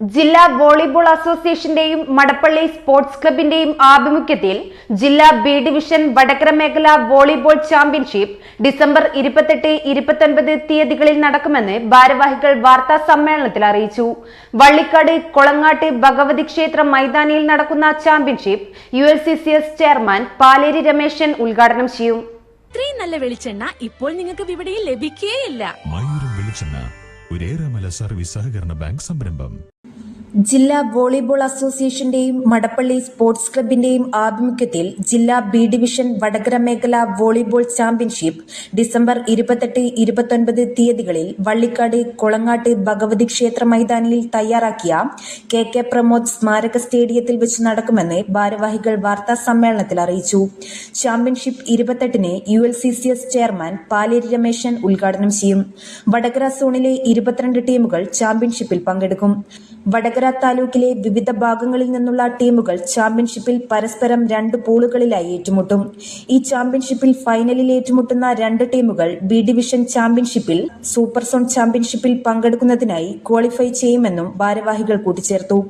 ജില്ലാ വോളിബോൾ അസോസിയേഷന്റെയും മടപ്പള്ളി സ്പോർട്സ് ക്ലബിന്റെയും ആഭിമുഖ്യത്തിൽ ജില്ലാ ബി ഡിവിഷൻ വടകര മേഖല വോളിബോൾ ചാമ്പ്യൻഷിപ്പ് ഡിസംബർ ഇരുപത്തെട്ട് ഇരുപത്തൊൻപത് തീയതികളിൽ നടക്കുമെന്ന് ഭാരവാഹികൾ വാർത്താ സമ്മേളനത്തിൽ അറിയിച്ചു. വള്ളിക്കാട് കൊളങ്ങാട്ട് ഭഗവതി ക്ഷേത്ര മൈതാനിയിൽ നടക്കുന്ന championship U L C C S chairman Paleri Rameshan ഉദ്ഘാടനം ചെയ്യും. ഇത്രയും നല്ല വെളിച്ചെണ്ണ ഇപ്പോൾ നിങ്ങൾക്ക് വിപണിയിൽ ലഭിക്കുകയില്ല മയൂരം വെളിച്ചെണ്ണ സർവീസ് സഹകരണ ബാങ്ക് സംരംഭം. ജില്ലാ വോളിബോൾ അസോസിയേഷന്റെയും മടപ്പള്ളി സ്പോർട്സ് ക്ലബിന്റെയും ആഭിമുഖ്യത്തിൽ ജില്ലാ ബി ഡിവിഷൻ വടകര മേഖല വോളിബോൾ ചാമ്പ്യൻഷിപ്പ് ഡിസംബർ ഇരുപത്തെട്ട് ഇരുപത്തൊൻപത് തീയതികളിൽ വള്ളിക്കാട് കൊളങ്ങാട്ട് ഭഗവതി ക്ഷേത്ര മൈതാനിയിൽ തയ്യാറാക്കിയ കെ കെ പ്രമോദ് സ്മാരക സ്റ്റേഡിയത്തിൽ വെച്ച് നടക്കുമെന്ന് ഭാരവാഹികൾ വാർത്താ സമ്മേളനത്തിൽ അറിയിച്ചു. Championship ഇരുപത്തെട്ടിന് U L C C S chairman Paleri Rameshan ഉദ്ഘാടനം ചെയ്യും. വടകര സോണിലെ ഇരുപത്തിരണ്ട് ടീമുകൾ ചാമ്പ്യൻഷിപ്പിൽ പങ്കെടുക്കും. വടകര താലൂക്കിലെ വിവിധ ഭാഗങ്ങളിൽ നിന്നുള്ള ടീമുകൾ ചാമ്പ്യൻഷിപ്പിൽ പരസ്പരം രണ്ട് പൂളുകളിലായി ഏറ്റുമുട്ടും. ഈ ചാമ്പ്യൻഷിപ്പിൽ ഫൈനലിൽ ഏറ്റുമുട്ടുന്ന രണ്ട് ടീമുകൾ ബി ഡിവിഷൻ ചാമ്പ്യൻഷിപ്പിൽ സൂപ്പർ സോൺ ചാമ്പ്യൻഷിപ്പിൽ പങ്കെടുക്കുന്നതിനായി ക്വാളിഫൈ ചെയ്യുമെന്നും ഭാരവാഹികൾ കൂട്ടിച്ചേർത്തു.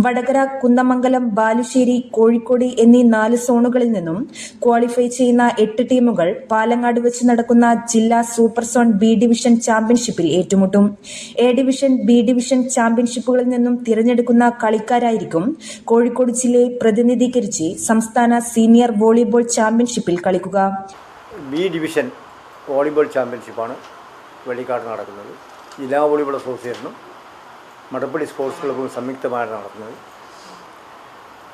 വടകര കുന്ദമംഗലം ബാലുശ്ശേരി കോഴിക്കോട് എന്നീ നാല് സോണുകളിൽ നിന്നും ക്വാളിഫൈ ചെയ്യുന്ന എട്ട് ടീമുകൾ പാലങ്ങാട് വെച്ച് നടക്കുന്ന ജില്ലാ സൂപ്പർ സോൺ ബി ഡിവിഷൻ ചാമ്പ്യൻഷിപ്പിൽ ഏറ്റുമുട്ടും. എ ഡിവിഷൻ ബി ഡിവിഷൻ ചാമ്പ്യൻഷിപ്പുകളിൽ നിന്നും തിരഞ്ഞെടുക്കുന്ന കളിക്കാരായിരിക്കും കോഴിക്കോട് ജില്ലയെ പ്രതിനിധീകരിച്ച് സംസ്ഥാന സീനിയർ വോളിബോൾ ചാമ്പ്യൻഷിപ്പിൽ കളിക്കുക. ബി ഡിവിഷൻ വോളിബോൾ ചാമ്പ്യൻഷിപ്പാണ് വെള്ളിക്കാട് നടക്കുന്നത്. ജില്ലാ വോളിബോൾ അസോസിയേഷനും മടപ്പടി സ്പോർട്സ് ക്ലബ്ബും സംയുക്തമായാണ് നടക്കുന്നത്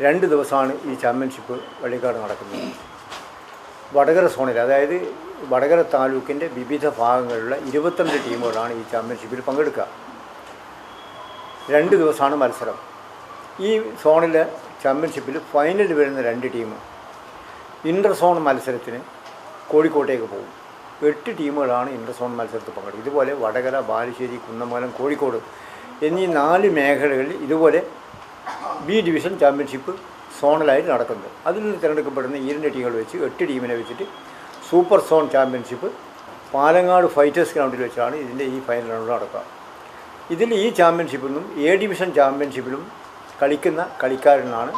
രണ്ട് ദിവസമാണ് ഈ ചാമ്പ്യൻഷിപ്പ് വെള്ളിക്കാട് നടക്കുന്നത്. വടകര സോണിൽ അതായത് വടകര താലൂക്കിന്റെ വിവിധ ഭാഗങ്ങളിലുള്ള ഇരുപത്തിരണ്ട് ടീമുകളാണ് ഈ ചാമ്പ്യൻഷിപ്പിൽ പങ്കെടുക്കുക. രണ്ട് ദിവസമാണ് മത്സരം. ഈ സോണിൽ ചാമ്പ്യൻഷിപ്പിൽ ഫൈനലിൽ വരുന്ന രണ്ട് ടീം ഇന്റർ സോൺ മത്സരത്തിന് കോഴിക്കോട്ടേക്ക് പോകും. എട്ട് ടീമുകളാണ് ഇന്റർ സോൺ മത്സരത്തിൽ പങ്കെടുക്കുക ഇതുപോലെ വടകര ബാലുശ്ശേരി കുന്നമംഗലം കോഴിക്കോട് എന്നീ നാല് മേഖലകളിൽ ഇതുപോലെ ബി ഡിവിഷൻ ചാമ്പ്യൻഷിപ്പ് സോണലായിട്ട് നടക്കുന്നത്. അതിൽ നിന്ന് തിരഞ്ഞെടുക്കപ്പെടുന്ന ഈ രണ്ട് ടീമുകൾ വെച്ച് എട്ട് ടീമിനെ വെച്ചിട്ട് super zone championship Palangad Fighters ഗ്രൗണ്ടിൽ വെച്ചാണ് ഇതിന്റെ ഈ ഫൈനൽ റൗണ്ട് നടക്കുക. ഇതിൽ ഈ ചാമ്പ്യൻഷിപ്പിലും എ ഡിവിഷൻ ചാമ്പ്യൻഷിപ്പിലും കളിക്കുന്ന കളിക്കാരനാണ്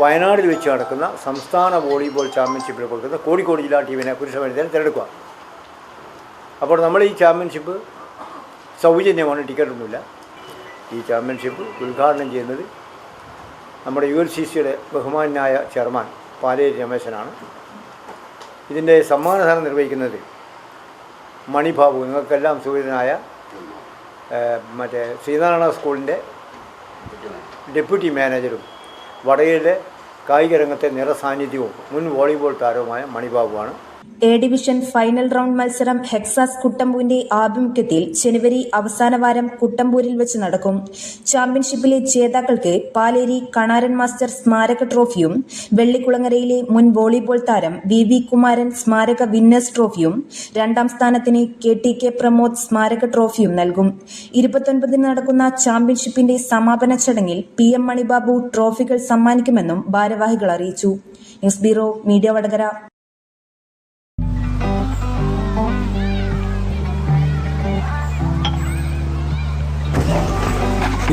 വയനാടിൽ വെച്ച് നടക്കുന്ന സംസ്ഥാന വോളിബോൾ ചാമ്പ്യൻഷിപ്പിൽ കൊടുക്കുന്ന കോഴിക്കോട് ജില്ലാ ടീമിനെ പുരുഷ വനിതയെ തിരഞ്ഞെടുക്കുക. അപ്പോൾ നമ്മൾ ഈ ചാമ്പ്യൻഷിപ്പ് സൗജന്യമാണ് ടിക്കറ്റൊന്നുമില്ല. ഈ ചാമ്പ്യൻഷിപ്പ് ഉദ്ഘാടനം ചെയ്യുന്നത് നമ്മുടെ യു എൽ സി സിയുടെ ബഹുമാനായ ചെയർമാൻ പാലേരി രമേശനാണ്. ഇതിന്റെ സമ്മാനദാനം നിർവഹിക്കുന്നത് മണിബാബു. നിങ്ങൾക്കെല്ലാം സുഹൃതനായ മറ്റേ ശ്രീനാരായണ സ്കൂളിന്റെ ഡെപ്യൂട്ടി മാനേജറും വടകരയിലെ കായിക രംഗത്തെ നിറസാന്നിധ്യവും മുൻ വോളിബോൾ താരവുമായ മണിബാബുവാണ്. എ ഡിവിഷൻ ഫൈനൽ റൗണ്ട് മത്സരം ഹെക്സാസ് കുട്ടമ്പൂവിന്റെ ആഭിമുഖ്യത്തിൽ ജനുവരി അവസാന വാരം കുട്ടമ്പൂരിൽ വെച്ച് നടക്കും. ചാമ്പ്യൻഷിപ്പിലെ ജേതാക്കൾക്ക് പാലേരി കണാരൻ മാസ്റ്റർ സ്മാരക ട്രോഫിയും വെള്ളിക്കുളങ്ങരയിലെ മുൻ വോളിബോൾ താരം വി വി കുമാരൻ സ്മാരക വിന്നേഴ്സ് ട്രോഫിയും രണ്ടാം സ്ഥാനത്തിന് കെ ടി കെ പ്രമോദ് സ്മാരക ട്രോഫിയും നൽകും. ഇരുപത്തൊൻപതിന് നടക്കുന്ന ചാമ്പ്യൻഷിപ്പിന്റെ സമാപന ചടങ്ങിൽ പി എം മണിബാബു ട്രോഫികൾ സമ്മാനിക്കുമെന്നും ഭാരവാഹികൾ അറിയിച്ചു. News bureau media Vadakara.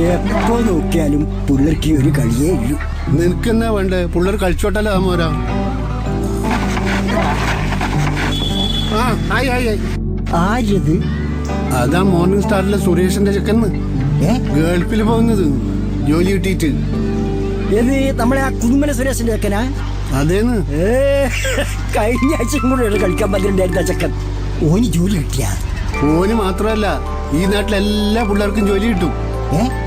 എപ്പോ നോക്കിയാലും പുള്ളർക്ക് ഒരു കളിയേ ഉള്ളൂ നിനക്കെന്നാ വേണ്ടേ? പുള്ളർ കളിച്ചോട്ടല്ലോ മോരാ? ആ ആയി ആയി ആയി. ആരത് അതാ മോർണിംഗ് സ്റ്റാറിലെ സുരേഷിന്റെ ചെക്കന്ന് ഗേൾഫിൽ പോകുന്നത്. ജോലി കിട്ടിയിട്ട്. ഏത്? നമ്മളെ ആ കുടുംബന സുരേഷിന്റെ ചെക്കനാ? അതേന്ന്. കഴിഞ്ഞ ആഴ്ച കൂടെ കളിക്കാൻ പറ്റുന്നുണ്ടായിരുന്ന ചെക്കൻ. ഓന് ജോലി കിട്ടിയ? ഓന് മാത്രമല്ല ഈ നാട്ടിലെല്ലാ പിള്ളേർക്കും ജോലി കിട്ടും. ഏ?